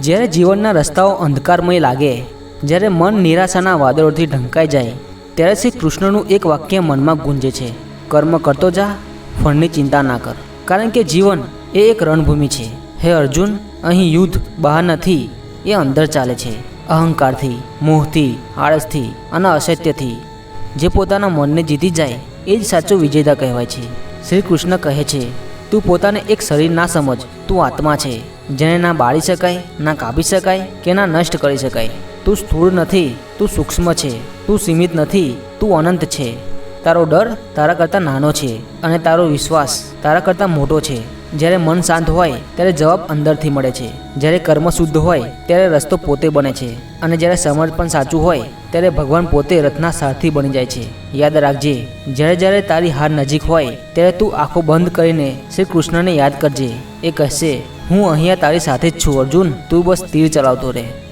જ્યારે જીવનના રસ્તાઓ અંધકારમય લાગે, જ્યારે મન નિરાશાના વાદળોથી ઢંકાઈ જાય, ત્યારે શ્રી કૃષ્ણનું એક વાક્ય મનમાં ગુંજે છે, કર્મ કરતો જા, ફળની ચિંતા ના કર. કારણ કે જીવન એ એક રણભૂમિ છે. હે અર્જુન, અહીં યુદ્ધ, બહાર નથી, એ અંદર ચાલે છે. અહંકારથી, મોહથી, આળસથી અને અસત્યથી જે પોતાના મનને જીતી જાય, એ જ સાચો વિજેતા કહેવાય છે. શ્રી કૃષ્ણ કહે છે, તું પોતાને એક શરીર ના સમજ, તું આત્મા છે. જેને ના બાળી શકાય, ના કાપી શકાય કે ના નષ્ટ કરી શકાય. તું સ્થૂળ નથી, તું સૂક્ષ્મ છે, તું સીમિત નથી, તું અનંત છે. તારો ડર તારા કરતાં નાનો છે અને તારો વિશ્વાસ તારા કરતાં મોટો છે. જ્યારે મન શાંત હોય, ત્યારે જવાબ અંદરથી મળે છે. જ્યારે કર્મ શુદ્ધ હોય, ત્યારે રસ્તો પોતે બને છે. અને જ્યારે સમર્પણ સાચું હોય, ત્યારે ભગવાન પોતે રથના સારથી બની જાય છે. યાદ રાખજે, જ્યારે જ્યારે તારી હાર નજીક હોય, ત્યારે તું આંખો બંધ કરીને શ્રી કૃષ્ણને યાદ કરજે. એ કહેશે હું અહીંયા તારી સાથે જ છું અર્જુન. તું બસ તીર ચલાવતો રહે.